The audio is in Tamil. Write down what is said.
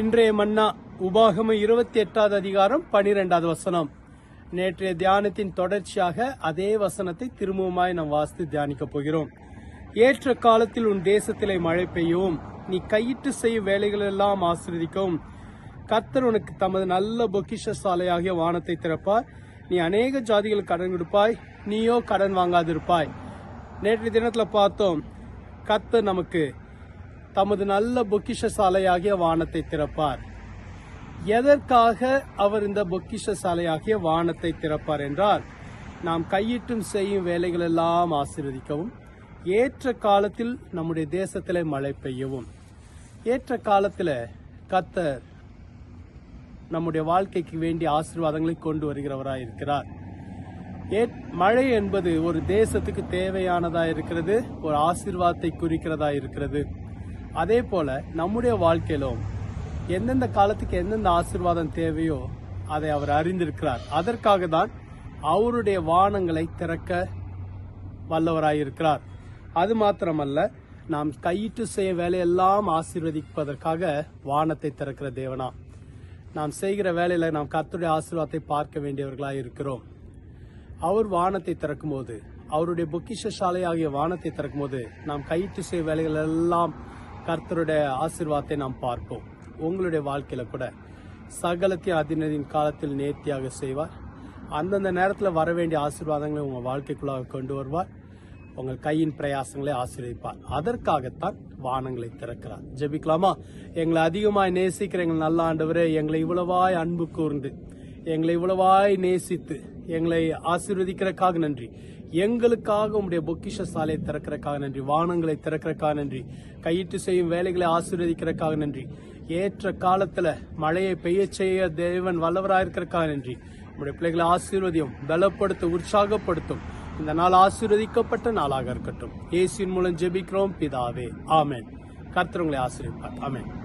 இன்றைய மன்னா உபாகம இருபத்தி எட்டாவது அதிகாரம் பனிரெண்டாவது வசனம். நேற்றைய தியானத்தின் தொடர்ச்சியாக அதே வசனத்தை திரும்பவுமாய் நாம் வாசித்து தியானிக்க போகிறோம். ஏற்ற காலத்தில் உன் தேசத்திலே மழை பெய்யவும் நீ கையிட்டு செய்யும் வேலைகளெல்லாம் ஆசிர்வதிக்கவும் கர்த்தர் உனக்கு தமது நல்ல பொக்கிஷ சாலையாகிய வானத்தை திறப்பார். நீ அநேக ஜாதிகளுக்கு கடன் கொடுப்பாய். நீயோ கடன் வாங்காதிருப்பாய். நேற்றைய தினத்தில் பார்த்தோம் கர்த்தர் நமக்கு தமது நல்ல பொக்கிஷ சாலையாகிய வானத்தை திறப்பார். எதற்காக அவர் இந்த பொக்கிஷ சாலையாகிய வானத்தை திறப்பார் என்றால் நாம் கையிட்டும் செய்யும் வேலைகள் எல்லாம் ஆசீர்வதிக்கவும் ஏற்ற காலத்தில் நம்முடைய தேசத்தில் மழை பெய்யவும். ஏற்ற காலத்தில் கத்தர் நம்முடைய வாழ்க்கைக்கு வேண்டிய ஆசீர்வாதங்களை கொண்டு வருகிறவராக இருக்கிறார். ஏ- மழை என்பது ஒரு தேசத்துக்கு தேவையானதாக இருக்கிறது ஒரு ஆசீர்வாதத்தை குறிக்கிறதா இருக்கிறது? அதே போல நம்முடைய வாழ்க்கையிலும் எந்தெந்த காலத்துக்கு எந்தெந்த ஆசீர்வாதம் தேவையோ அதை அவர் அறிந்திருக்கிறார். அதற்காக தான் அவருடைய வானங்களை திறக்க வல்லவராயிருக்கிறார். அது மாத்திரமல்ல நாம் கையிட்டு செய்ய வேலையெல்லாம் ஆசீர்வதிப்பதற்காக வானத்தை திறக்கிற தேவனா. நாம் செய்கிற வேலையில நாம் கத்துடைய ஆசீர்வாதத்தை பார்க்க வேண்டியவர்களாக இருக்கிறோம் அவர் வானத்தை திறக்கும்போது அவருடைய பொக்கிஷ சாலையாகிய வானத்தை திறக்கும்போது நாம் கையிட்டு செய்ய வேலைகள் எல்லாம் கர்த்தருடைய ஆசிர்வாதத்தை நாம் பார்ப்போம். உங்களுடைய வாழ்க்கையில கூட சகலத்தையும் அதினரின் காலத்தில் நேர்த்தியாக செய்வார். அந்தந்த நேரத்தில் வர வேண்டிய ஆசீர்வாதங்களை உங்கள் வாழ்க்கைக்குள்ளாக கொண்டு வருவார். உங்கள் கையின் பிரயாசங்களை ஆசீர்வதிப்பார். அதற்காகத்தான் வானங்களை திறக்கிறார். ஜெபிக்கலாமா? எங்களை அதிகமாய் நேசிக்கிற எங்கள் நல்ல ஆண்டவரே எங்களை இவ்வளவாய் அன்பு கூர்ந்து எங்களை இவ்வளவாய் நேசித்து எங்களை ஆசீர்வதிக்கிறக்காக நன்றி. எங்களுக்காக உங்களுடைய பொக்கிஷ சாலையை திறக்கிறக்காக நன்றி. வானங்களை திறக்கிறக்காக நன்றி. கையிட்டு செய்யும் வேலைகளை ஆசீர்வதிக்கிறக்காக நன்றி. ஏற்ற காலத்துல மழையை பெய்ய செய்ய தேவன் வல்லவராயிருக்கிறக்காக நன்றி. உங்களுடைய பிள்ளைகளை ஆசீர்வதியும் பலப்படுத்தும் உற்சாகப்படுத்தும். இந்த நாள் ஆசீர்வதிக்கப்பட்ட நாளாக இருக்கட்டும். ஏசியின் மூலம் ஜெபிக்கிறோம். பிதாவே. ஆமேன். கர்த்தர் உங்களை ஆசீர்வதிப்பார். ஆமேன்.